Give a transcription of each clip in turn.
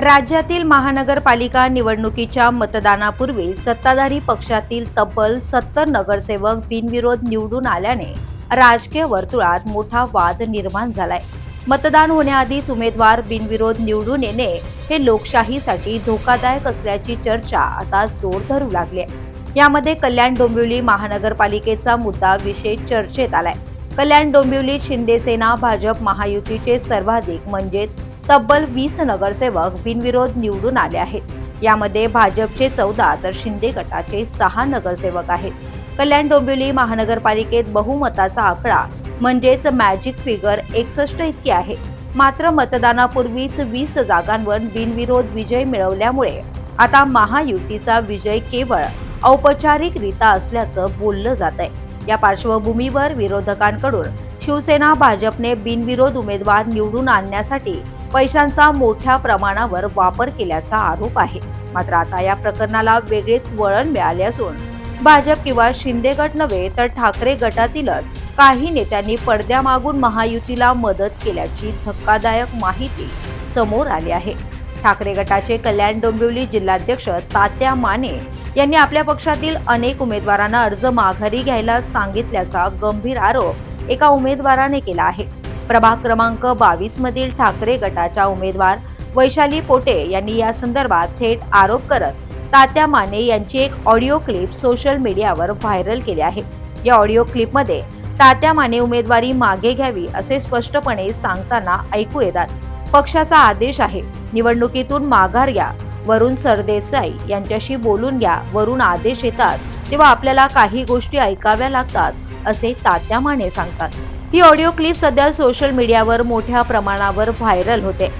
राज्यातील महानगरपालिका निवडणुकीच्या मतदानापूर्वी सत्ताधारी पक्षातील तब्बल सत्तर नगरसेवक बिनविरोध निवडून आल्याने राजकीय वर्तुळात मोठा वाद निर्माण झालाय. मतदान होण्याआधीच उमेदवार बिनविरोध निवडून येणे हे लोकशाहीसाठी धोकादायक असल्याची चर्चा आता जोर धरू लागली आहे. यामध्ये कल्याण डोंबिवली महानगरपालिकेचा मुद्दा विशेष चर्चेत आलाय. कल्याण डोंबिवलीत शिंदेसेना भाजप महायुतीचे सर्वाधिक म्हणजेच तब्बल वीस नगरसेवक बिनविरोध निवडून आले आहेत. यामध्ये भाजपचे चौदा तर शिंदे गटाचे सहा नगरसेवक आहेत. कल्याण डोंबिवली महानगरपालिकेत बहुमताचा आकडा म्हणजेच मॅजिक फिगर एकसष्ट इतकी आहे. मात्र मतदानापूर्वीच वीस जागांवर बिनविरोध विजय मिळवल्यामुळे आता महायुतीचा विजय केवळ औपचारिकरित्या असल्याचं बोललं जात आहे या पार्श्वभूमीवर विरोधकांकडून शिवसेना भाजपने बिनविरोध उमेदवार निवडून आणण्यासाठी पैशांचा मोठ्या प्रमाणावर वापर केल्याचा आरोप आहे. मात्र आता या प्रकरणाला वेगळेच वळण मिळाले असून भाजप किंवा शिंदे गट नव्हे तर ठाकरे गटातीलच काही नेत्यांनी पडद्यामागून महायुतीला मदत केल्याची धक्कादायक माहिती समोर आली आहे. ठाकरे गटाचे कल्याण डोंबिवली जिल्हाध्यक्ष तात्या माने यांनी आपल्या पक्षातील अनेक उमेदवारांना अर्ज माघारी घ्यायला सांगितल्याचा गंभीर आरोप एका उमेदवाराने केला आहे. प्रभाग क्रमांक बावीस मधील ठाकरे गटाच्या उमेदवार वैशाली पोटे यांनी या संदर्भात थेट आरोप करत तात्या माने यांची एक ऑडिओ क्लिप सोशल मीडियावर व्हायरल केली आहे. या ऑडिओ क्लिपमध्ये तात्या माने उमेदवारी मागे घ्यावी असे स्पष्टपणे सांगताना ऐकू येतात. पक्षाचा आदेश आहे. निवडणुकीतून माघार घ्या. वरुण सरदेसाई यांच्याशी बोलून घ्या. वरून आदेश येतात. तेव्हा आपल्याला काही गोष्टी ऐकाव्या लागतात असे तात्या माने सांगतात. ही ऑडिओ क्लिप सध्या सोशल मीडियावर मोठ्या प्रमाणावर व्हायरल होते.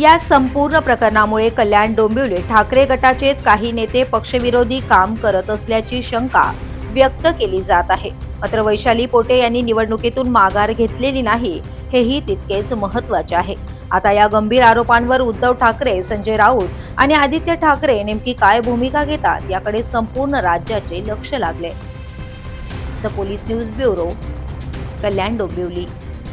या संपूर्ण प्रकरणामुळे कल्याण डोंबिवली ठाकरे गटाचेच काही नेते पक्षविरोधी काम करत असल्याची शंका व्यक्त केली जात आहे. मात्र वैशाली पोटे यांनी निवडणुकीतून माघार घेतलेली नाही. हेही तितकेच महत्त्वाचे आहे. आता या गंभीर आरोपांवर उद्धव ठाकरे संजय राऊत आणि आदित्य ठाकरे नेमकी काय भूमिका घेतात याकडे संपूर्ण राज्याचे लक्ष लागले. The police news bureau Kalyan Dombivli.